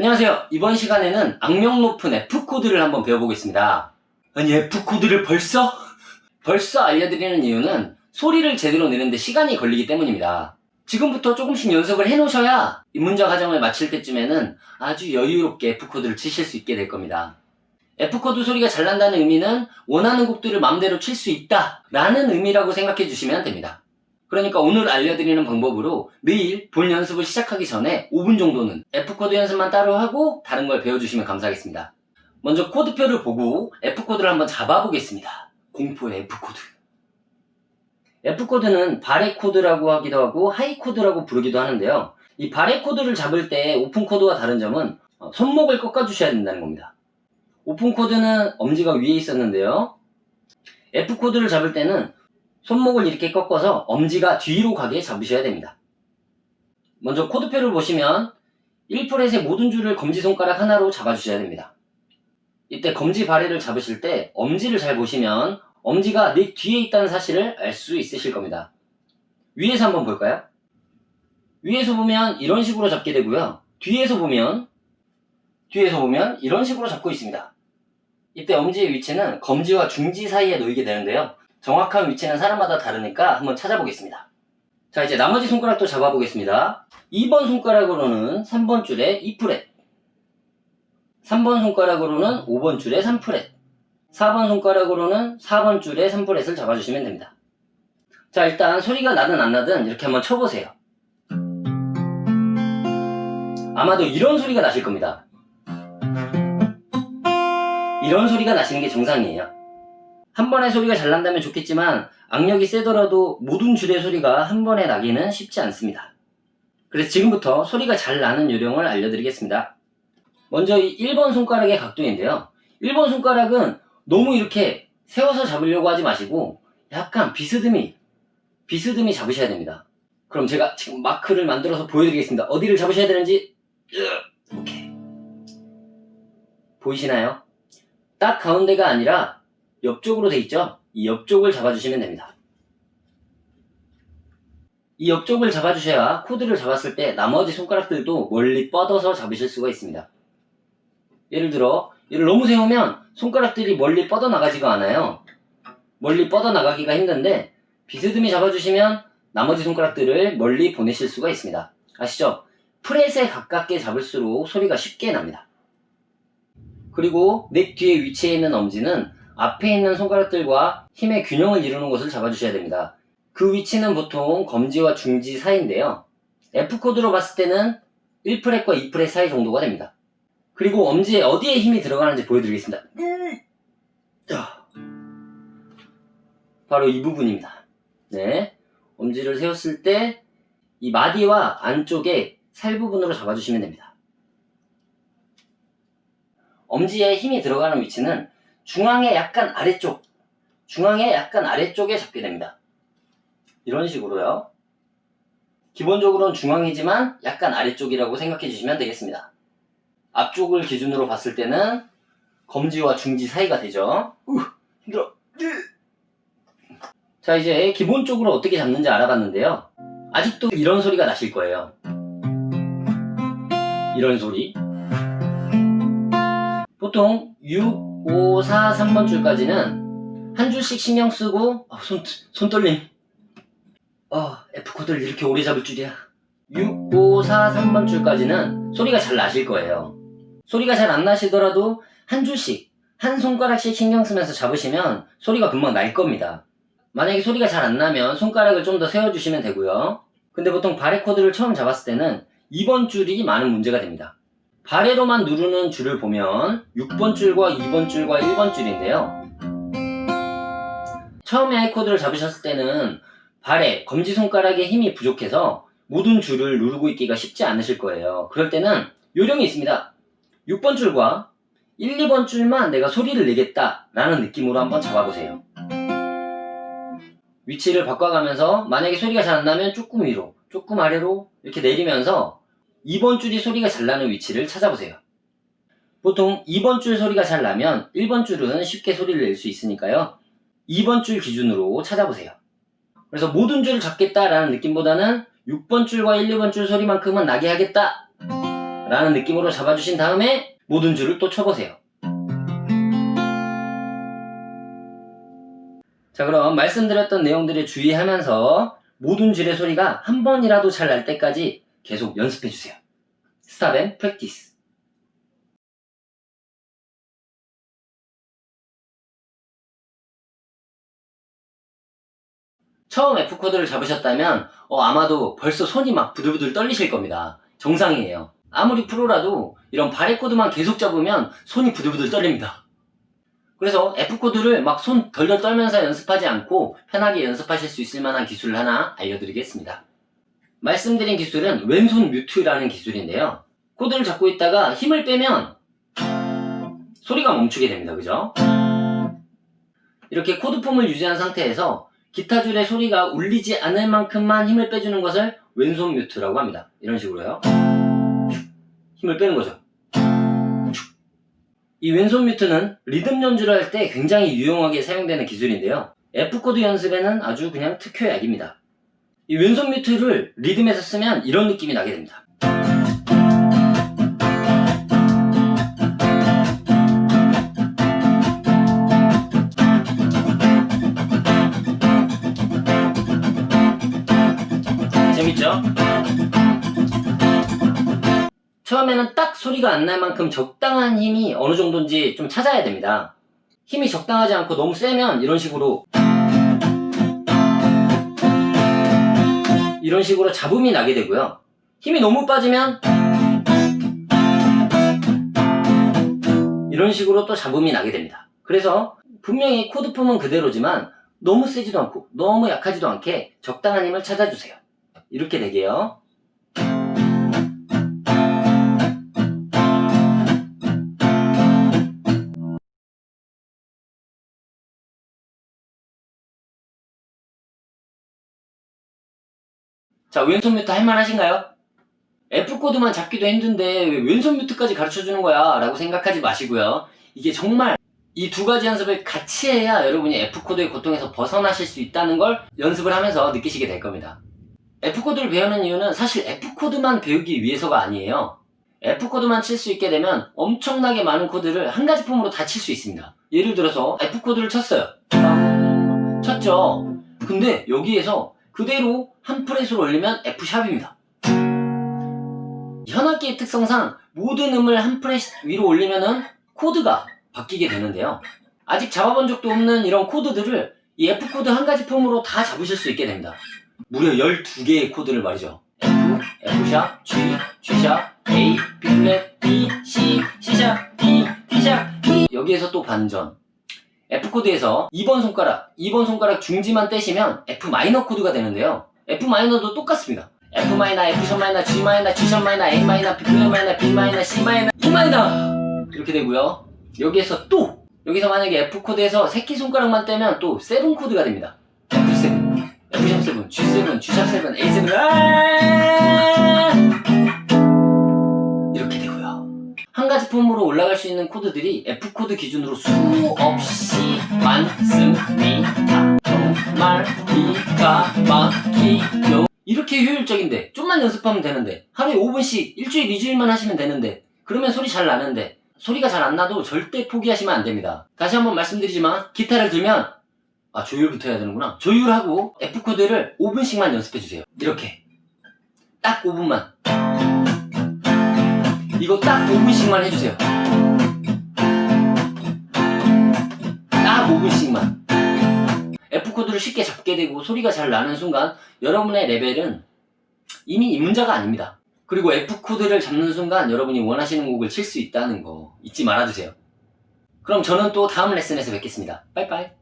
안녕하세요. 이번 시간에는 악명 높은 F코드를 한번 배워보겠습니다. 아니, F코드를 벌써? 벌써 알려드리는 이유는 소리를 제대로 내는데 시간이 걸리기 때문입니다. 지금부터 조금씩 연습을 해놓으셔야 입문자 과정을 마칠 때쯤에는 아주 여유롭게 F코드를 치실 수 있게 될 겁니다. F코드 소리가 잘 난다는 의미는 원하는 곡들을 마음대로 칠 수 있다 라는 의미라고 생각해 주시면 됩니다. 그러니까 오늘 알려드리는 방법으로 매일 본 연습을 시작하기 전에 5분 정도는 F코드 연습만 따로 하고 다른 걸 배워주시면 감사하겠습니다. 먼저 코드표를 보고 F코드를 한번 잡아보겠습니다. 공포의 F코드. F코드는 바레 코드라고 하기도 하고 하이 코드라고 부르기도 하는데요. 이 바레 코드를 잡을 때 오픈 코드와 다른 점은 어, 손목을 꺾어주셔야 된다는 겁니다. 오픈 코드는 엄지가 위에 있었는데요. F 코드를 잡을 때는 손목을 이렇게 꺾어서 엄지가 뒤로 가게 잡으셔야 됩니다. 먼저 코드표를 보시면 1프렛의 모든 줄을 검지손가락 하나로 잡아주셔야 됩니다. 이때 검지 바레를 잡으실 때 엄지를 잘 보시면 엄지가 내 뒤에 있다는 사실을 알 수 있으실 겁니다. 위에서 한번 볼까요? 위에서 보면 이런 식으로 잡게 되고요. 뒤에서 보면 뒤에서 보면 이런 식으로 잡고 있습니다. 이때 엄지의 위치는 검지와 중지 사이에 놓이게 되는데요. 정확한 위치는 사람마다 다르니까 한번 찾아보겠습니다. 자, 이제 나머지 손가락도 잡아보겠습니다. 2번 손가락으로는 3번 줄에 2프렛. 3번 손가락으로는 5번 줄에 3프렛. 4번 손가락으로는 4번 줄에 3프렛을 잡아주시면 됩니다. 자, 일단 소리가 나든 안 나든 이렇게 한번 쳐보세요. 아마도 이런 소리가 나실 겁니다. 이런 소리가 나시는 게 정상이에요. 한 번에 소리가 잘 난다면 좋겠지만 악력이 세더라도 모든 줄의 소리가 한 번에 나기는 쉽지 않습니다. 그래서 지금부터 소리가 잘 나는 요령을 알려드리겠습니다. 먼저 이 1번 손가락의 각도인데요. 1번 손가락은 너무 이렇게 세워서 잡으려고 하지 마시고 약간 비스듬히 비스듬히 잡으셔야 됩니다. 그럼 제가 지금 마크를 만들어서 보여드리겠습니다. 어디를 잡으셔야 되는지 으, 오케이 보이시나요? 딱 가운데가 아니라 옆쪽으로 돼 있죠? 이 옆쪽을 잡아주시면 됩니다. 이 옆쪽을 잡아주셔야 코드를 잡았을 때 나머지 손가락들도 멀리 뻗어서 잡으실 수가 있습니다. 예를 들어 얘를 너무 세우면 손가락들이 멀리 뻗어나가지가 않아요. 멀리 뻗어나가기가 힘든데 비스듬히 잡아주시면 나머지 손가락들을 멀리 보내실 수가 있습니다. 아시죠? 프렛에 가깝게 잡을수록 소리가 쉽게 납니다. 그리고 넥 뒤에 위치해 있는 엄지는 앞에 있는 손가락들과 힘의 균형을 이루는 곳을 잡아주셔야 됩니다. 그 위치는 보통 검지와 중지 사이인데요. F코드로 봤을 때는 1프렛과 2프렛 사이 정도가 됩니다. 그리고 엄지에 어디에 힘이 들어가는지 보여드리겠습니다. 자, 바로 이 부분입니다. 네. 엄지를 세웠을 때 이 마디와 안쪽에 살 부분으로 잡아주시면 됩니다. 엄지에 힘이 들어가는 위치는 중앙의 약간 아래쪽, 중앙의 약간 아래쪽에 잡게 됩니다. 이런 식으로요. 기본적으로는 중앙이지만 약간 아래쪽이라고 생각해 주시면 되겠습니다. 앞쪽을 기준으로 봤을 때는 검지와 중지 사이가 되죠. 우, 힘들어. 자, 이제 기본적으로 어떻게 잡는지 알아봤는데요. 아직도 이런 소리가 나실 거예요. 이런 소리. 보통 6, 5, 4, 3번 줄까지는 한 줄씩 신경 쓰고 아, 손, 손 떨림. 어, F코드를 이렇게 오래 잡을 줄이야. 6, 5, 4, 3번 줄까지는 소리가 잘 나실 거예요. 소리가 잘 안 나시더라도 한 줄씩, 한 손가락씩 신경 쓰면서 잡으시면 소리가 금방 날 겁니다. 만약에 소리가 잘 안 나면 손가락을 좀 더 세워주시면 되고요. 근데 보통 바레 코드를 처음 잡았을 때는 2번 줄이 많은 문제가 됩니다. 바레로만 누르는 줄을 보면 6번 줄과 2번 줄과 1번 줄인데요. 처음에 하이 코드를 잡으셨을 때는 발에 검지손가락에 힘이 부족해서 모든 줄을 누르고 있기가 쉽지 않으실 거예요. 그럴 때는 요령이 있습니다. 6번 줄과 1, 2번 줄만 내가 소리를 내겠다 라는 느낌으로 한번 잡아보세요. 위치를 바꿔가면서 만약에 소리가 잘 안 나면 조금 위로, 조금 아래로 이렇게 내리면서 2번 줄이 소리가 잘 나는 위치를 찾아보세요. 보통 2번 줄 소리가 잘 나면 1번 줄은 쉽게 소리를 낼 수 있으니까요. 2번 줄 기준으로 찾아보세요. 그래서 모든 줄을 잡겠다라는 느낌보다는 6번 줄과 1, 2번 줄 소리만큼은 나게 하겠다 라는 느낌으로 잡아주신 다음에 모든 줄을 또 쳐보세요. 자, 그럼 말씀드렸던 내용들을 주의하면서 모든 줄의 소리가 한 번이라도 잘 날 때까지 계속 연습해 주세요. 스탑 앤 프랙티스. 처음 F코드를 잡으셨다면 어, 아마도 벌써 손이 막 부들부들 떨리실 겁니다. 정상이에요. 아무리 프로라도 이런 바레 코드만 계속 잡으면 손이 부들부들 떨립니다. 그래서 F코드를 막 손 덜덜 떨면서 연습하지 않고 편하게 연습하실 수 있을 만한 기술을 하나 알려드리겠습니다. 말씀드린 기술은 왼손 뮤트라는 기술인데요. 코드를 잡고 있다가 힘을 빼면 소리가 멈추게 됩니다. 그죠? 이렇게 코드 폼을 유지한 상태에서 기타 줄의 소리가 울리지 않을 만큼만 힘을 빼주는 것을 왼손 뮤트라고 합니다. 이런 식으로요. 힘을 빼는 거죠. 이 왼손 뮤트는 리듬 연주를 할 때 굉장히 유용하게 사용되는 기술인데요. F코드 연습에는 아주 그냥 특효약입니다. 이 왼손 뮤트를 리듬에서 쓰면 이런 느낌이 나게 됩니다. 재밌죠? 처음에는 딱 소리가 안 날 만큼 적당한 힘이 어느 정도인지 좀 찾아야 됩니다. 힘이 적당하지 않고 너무 세면 이런 식으로 이런 식으로 잡음이 나게 되고요. 힘이 너무 빠지면 이런 식으로 또 잡음이 나게 됩니다. 그래서 분명히 코드폼은 그대로지만 너무 세지도 않고 너무 약하지도 않게 적당한 힘을 찾아주세요. 이렇게 되게요. 자, 왼손 뮤트 할만하신가요? F코드만 잡기도 힘든데 왜 왼손 뮤트까지 가르쳐 주는 거야? 라고 생각하지 마시고요. 이게 정말 이 두 가지 연습을 같이 해야 여러분이 F코드의 고통에서 벗어나실 수 있다는 걸 연습을 하면서 느끼시게 될 겁니다. F코드를 배우는 이유는 사실 F코드만 배우기 위해서가 아니에요. F코드만 칠 수 있게 되면 엄청나게 많은 코드를 한 가지 폼으로 다 칠 수 있습니다. 예를 들어서 F코드를 쳤어요. 쳤죠. 근데 여기에서 그대로 한 프렛으로 올리면 F샵입니다. 현악기의 특성상 모든 음을 한 프렛 위로 올리면은 코드가 바뀌게 되는데요. 아직 잡아본 적도 없는 이런 코드들을 이 F코드 한 가지 폼으로 다 잡으실 수 있게 됩니다. 무려 12개의 코드를 말이죠. F, F샵, G, G샵, A, B플랫, B, C, C샵, D, D샵, E 여기에서 또 반전. F코드에서 2번 손가락, 2번 손가락 중지만 떼시면 F 마이너 코드가 되는데요. F 마이너도 똑같습니다. F 마이너, F 샵 마이너, G 마이너, G 샵 마이너, A 마이너, B 마이너, B 마이너, C 마이너, E 마이너 이렇게 되고요. 여기에서 또 여기서 만약에 F 코드에서 새끼 손가락만 떼면 또 세븐 코드가 됩니다. F7, F 샵 7, G7, G 샵 7, A7 폼으로 올라갈 수 있는 코드들이 F 코드 기준으로 수없이 많습니다. 정말 기가 막히죠. 이렇게 효율적인데 좀만 연습하면 되는데 하루에 5분씩 일주일 2주일만 하시면 되는데 그러면 소리 잘 나는데 소리가 잘 안 나도 절대 포기하시면 안 됩니다. 다시 한번 말씀드리지만 기타를 들면 아 조율부터 해야 되는구나. 조율하고 F 코드를 5분씩만 연습해 주세요. 이렇게 딱 5분만. 이거 딱 5분씩만 해주세요. 딱 5분씩만. F 코드를 쉽게 잡게 되고 소리가 잘 나는 순간 여러분의 레벨은 이미 입문자가 아닙니다. 그리고 F 코드를 잡는 순간 여러분이 원하시는 곡을 칠 수 있다는 거 잊지 말아주세요. 그럼 저는 또 다음 레슨에서 뵙겠습니다. 빠이빠이.